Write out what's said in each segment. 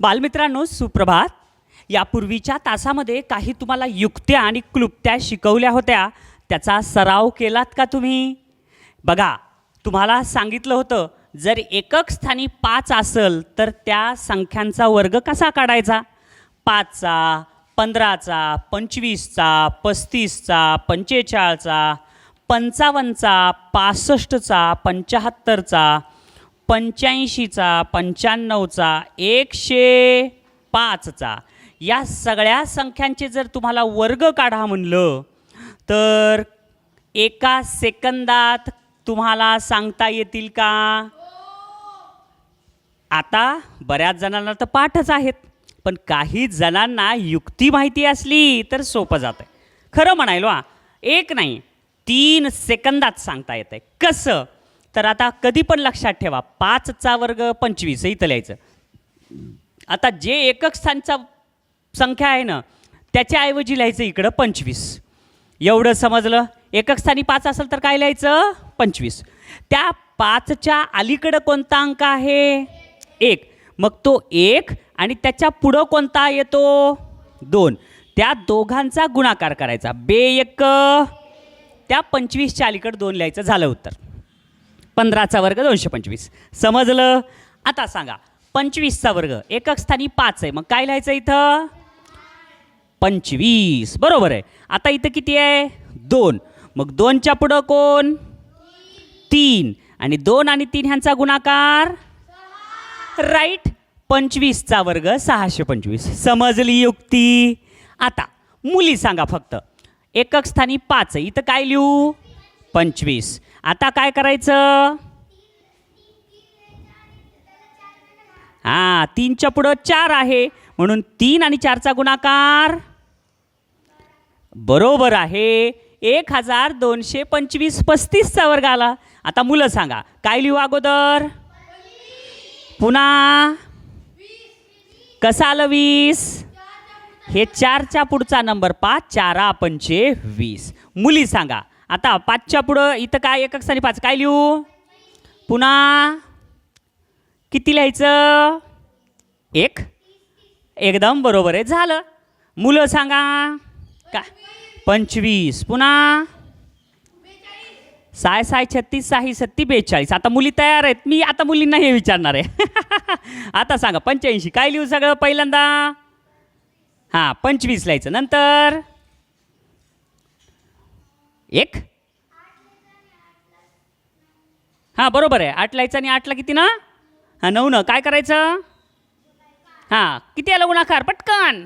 बालमित्रांनो सुप्रभात. यापूर्वीच्या तासामध्ये काही तुम्हाला युक्त्या आणि क्लुप्त्या शिकवल्या होत्या. त्याचा सराव केलात का तुम्ही? बघा तुम्हाला सांगितलं होतं जर एकक स्थानी पाच असेल तर त्या संख्यांचा वर्ग कसा काढायचा? पाचचा पंधराचा पंचवीसचा पस्तीसचा पंचेचाळचा पंचावन्नचा पासष्टचा पंच्याहत्तरचा पंच्याऐंशीचा पंच्याण्णवचा एकशे पाचचा. या सगळ्या संख्यांचे जर तुम्हाला वर्ग काढा म्हणलं तर एका सेकंदात तुम्हाला सांगता येतील का? आता बऱ्याच जणांना तर पाठच आहेत पण काही जणांना युक्ती माहिती असली तर सोपं जातं खरं म्हणायलो हा एक नाही तीन सेकंदात सांगता येतं कसं? तर आता कधी पण लक्षात ठेवा पाचचा वर्ग पंचवीस हे इथं लिहायचं. आता जे एकक स्थानचा संख्या आहे ना त्याच्याऐवजी लिहायचं इकडं पंचवीस. एवढं समजलं? एकक स्थानी पाच असेल तर काय लिहायचं? पंचवीस. त्या पाचच्या अलीकडं कोणता अंक आहे? एक. मग तो एक आणि त्याच्या पुढं कोणता येतो? दोन. त्या दोघांचा गुणाकार करायचा. बे एक. त्या पंचवीसच्या अलीकडं दोन लिहायचं झालं उत्तर. पंधराचा वर्ग दोनशे पंचवीस. समजलं? आता सांगा. पंचवीसचा वर्ग. एकक स्थानी पाच आहे. मग काय लिहायचं इथं? पंचवीस. बरोबर आहे. आता इथं किती आहे? दोन. मग दोनच्या पुढं कोण? तीन. आणि दोन आणि तीन ह्यांचा गुणाकार? राईट. पंचवीसचा वर्ग सहाशे पंचवीस. समजली युक्ती? आता मुली सांगा फक्त. एकक स्थानी पाच आहे. इथं काय लिहू? पंचवीस. आता काय करायचं? हां तीनच्या पुढं चार आहे. म्हणून तीन आणि चारचा गुणाकार बरोबर आहे. एक हजार दोनशे पंचवीस पस्तीसचा वर्ग आला. आता मुलं सांगा काय लिहू अगोदर? पुन्हा कसं आलं वीस? हे चारच्या पुढचा नंबर पाच चारा पंचे वीस. मुली सांगा आता पाचच्या पुढं इथं काय एकक स्थानी पाच. काय लिहू? पुन्हा किती लिहायचं? एक. एकदम बरोबर आहे. झालं. मुलं सांगा. का? पंचवीस. पुन्हा. साय साय छत्तीस साही सत्ती बेचाळीस. आता मुली तयार आहेत. मी आता मुलींना हे विचारणार आहे. आता सांगा. पंच्याऐंशी. काय लिहू सगळं पहिल्यांदा? हां पंचवीस लिहायचं. नंतर? एक? हां बरोबर आहे. आठ लिहायचं आणि आठला किती ना? हां नऊ न. काय करायचं? हां किती आलं गुणाकार? पटकन.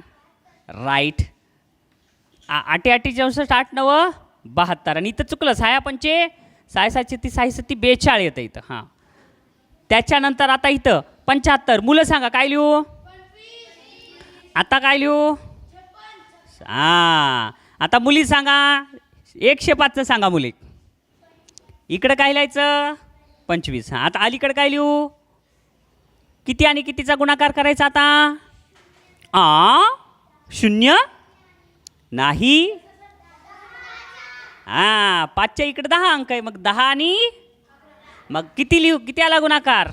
राईट. आ आठी चौसष्ट आठ नव बहात्तर. आणि इथं चुकलं. सहा पंचे साय साय छत्तीस साई सत्ती बेचाळ येतं इथं. हां. त्याच्यानंतर आता इथं पंच्याहत्तर. मुलं सांगा काय लिहू? आता काय लिहू? हां. आता मुली सांगा. एकशे पाचचं सांगा मुले. इकडं काय लिहायचं? पंचवीस. हां आता अलीकडं काय लिहू? किती आणि कितीचा गुणाकार करायचा आता? आ शून्य? नाही? हां पाचच्या इकडं दहा अंक आहे. मग दहा आणि मग किती लिहू? किती आला गुणाकार?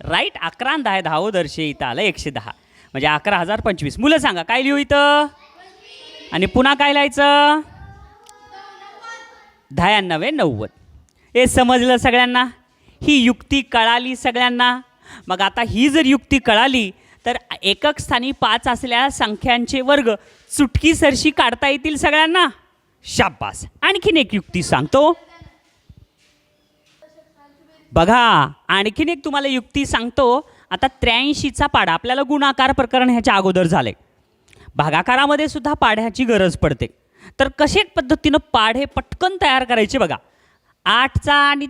राईट अकरा आणि दहा आहे. दहा दर्शे इथं आलं एकशे दहा. म्हणजे अकरा हजार पंचवीस. मुलं सांगा काय लिहू इथं? आणि पुन्हा काय लिहायचं? दहा नव्वद हे समजलं सगळ्यांना? ही युक्ती कळाली सगळ्यांना? मग आता ही जर युक्ती कळाली तर एकक स्थानी पाच असलेल्या संख्यांचे वर्ग चुटकीसरशी काढता येतील सगळ्यांना? शाबास. आणखीन एक युक्ती सांगतो. बघा आणखीन एक तुम्हाला युक्ती सांगतो. आता त्र्याऐंशीचा पाडा आपल्याला गुणाकार प्रकरण ह्याच्या अगोदर झाले. भागाकारामध्ये सुद्धा पाढ्याची गरज पडते. तर कसे पद्धतीनं पाढे पटकन तयार करायचे बघा. आठचा आणि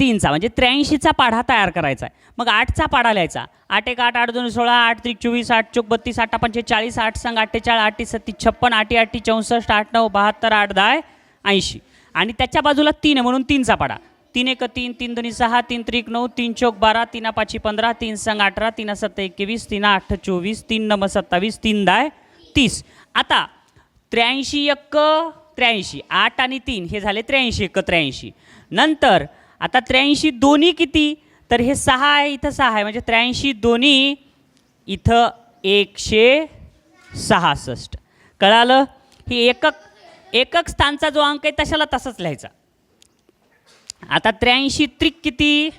तीनचा म्हणजे त्र्याऐंशीचा पाढा तयार करायचा आहे. मग आठचा पाढा लिहायचा. आठ एक आठ आठ दोन सोळा आठ त्रिक चोवीस आठ चोक बत्तीस आठ पंचेचाळीस आठ संघ अठ्ठेचाळ आठी सत्तीस छप्पन आठी आठी चौसष्ट आठ नऊ बहात्तर आठ दहा ऐंशी. आणि त्याच्या बाजूला तीन आहे म्हणून तीनचा पाडा तीन एक तीन तीन दोन्ही सहा तीन त्रिक नऊ तीन चौक बारा तीन पाचशे पंधरा तीन संग अठरा तीन सत्ता एकवीस तीन आठ चोवीस तीन नम सत्तावीस तीन दहा तीस. आता त्र्याऐंशी एक्क त्र्याऐंशी. आठ आणि तीन हे झाले त्र्याऐंशी एक्क त्र्याऐंशी. नंतर आता त्र्याऐंशी दोन्ही किती? तर हे सहा आहे इथं सहा आहे. म्हणजे त्र्याऐंशी दोन्ही इथं एकशे सहासष्ट. कळालं? ही एकक एकक स्थानचा जो अंक आहे तशाला तसाच लिहायचा. आता त्र्याऐंशी त्रिक किती?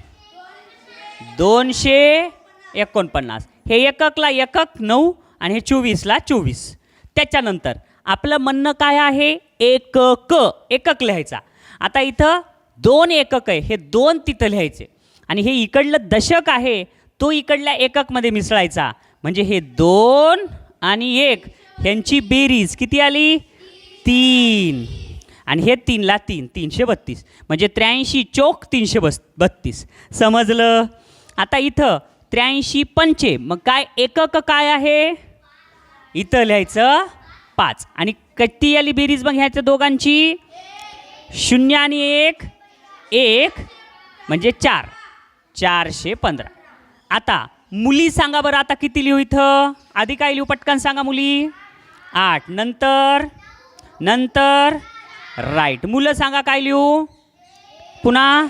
दोनशे एकोणपन्नास. हे एककला एकक नऊ आणि हे चोवीसला चोवीस. त्याच्यानंतर आपलं म्हणणं काय आहे? एकक. एकक लिहायचा. आता इथं दोन एकक आहे. हे दोन तिथं लिहायचे. आणि हे इकडलं दशक आहे. तो इकडल्या एककमध्ये मिसळायचा. म्हणजे हे दोन आणि एक ह्यांची बेरीज किती आली? तीन. आणि हे तीनला तीन तीनशे बत्तीस. म्हणजे त्र्याऐंशी चोक तीनशे बस बत्तीस. समजलं? आता इथं त्र्याऐंशी पंचे. मग काय एकक काय आहे? इथं लिहायचं पाच. आणि कट्टी आली बेरीज मग ह्याच्या दोघांची? शून्य आणि एक. एक म्हणजे चार. चारशे पंधरा. आता मुली सांगा बरं आता किती लिहू इथं? आधी काय लिहू? पटकन सांगा मुली. आठ. नंतर? नंतर? राईट. मुलं सांगा काय लिहू? पुन्हा?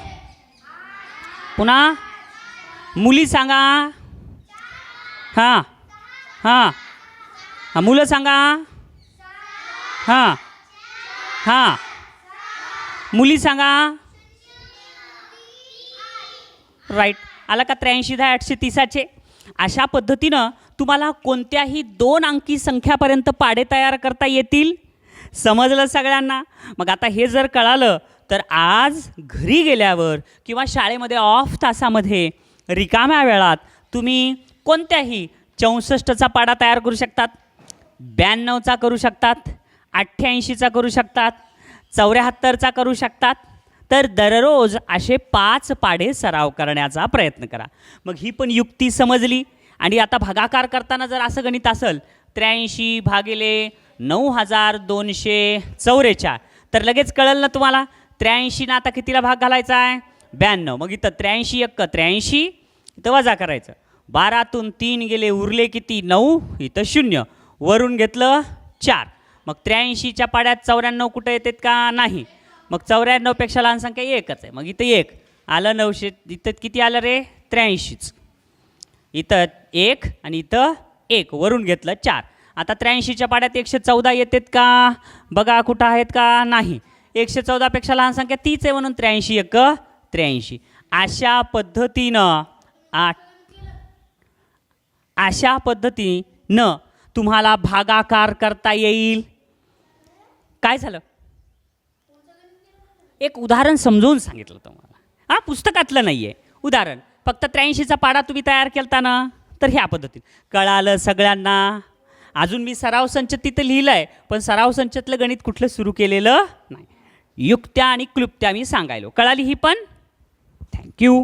पुन्हा? मुली सांगा. हां. हां. हां मुलं सांगा. हां. हां. मुली सांगा. राईट आला का त्र्याऐंशी दहा आठशे तीसाचे? अशा पद्धतीनं तुम्हाला कोणत्याही दोन अंकी संख्यापर्यंत पाडे तयार करता येतील? समजलं सगळ्यांना? मग आता हे जर कळालं तर आज घरी गेल्यावर किंवा शाळेमध्ये ऑफ तासामध्ये रिकाम्या वेळात तुम्ही कोणत्याही चौसष्टचा पाडा तयार करू शकतात. ब्याण्णवचा करू शकतात. अठ्ठ्याऐंशीचा करू शकतात चौऱ्याहत्तरचा करू शकतात तर दररोज असे पाच पाढे सराव करण्याचा प्रयत्न करा. मग ही पण युक्ती समजली. आणि आता भागाकार करताना जर असं गणित असेल त्र्याऐंशी भागिले नऊ हजार दोनशे चौवेचाळ तर लगेच कळलं ना तुम्हाला त्र्याऐंशीनं आता कितीला भाग घालायचा आहे? ब्याण्णव. मग इथं त्र्याऐंशी एक्क त्र्याऐंशी इथं वजा करायचं. बारातून तीन गेले उरले किती? नऊ इथं शून्य. वरून घेतलं चार. मग त्र्याऐंशीच्या पाड्यात चौऱ्याण्णव कुठं येतात का नाही? मग चौऱ्याण्णवपेक्षा लहान संख्या एकच आहे. मग इथं एक. आलं नऊशे इथं किती आलं रे? त्र्याऐंशीच. इथं एक आणि इथं एक. वरून घेतलं चार. आता त्र्याऐंशीच्या पाड्यात एकशे चौदा येतात का? बघा कुठं आहेत का नाही. एकशे चौदापेक्षा लहान संख्या तीच आहे म्हणून त्र्याऐंशी एक त्र्याऐंशी. अशा पद्धतीनं आठ अशा पद्धतीनं तुम्हाला भागाकार करता येईल. काय झालं? एक उदाहरण समजवून सांगितलं तुम्हाला. हा पुस्तकातलं नाही आहे उदाहरण फक्त त्र्याऐंशीचा पाडा तुम्ही तयार केलता ना? तर ह्या पद्धतीने. कळालं सगळ्यांना. अजून मी सराव संच तिथं लिहिलं आहे पण सराव संचातलं गणित कुठलं सुरू केलेलं नाही. युक्त्या आणि क्लुप्त्या मी सांगायलो. कळाली ही पण? थँक्यू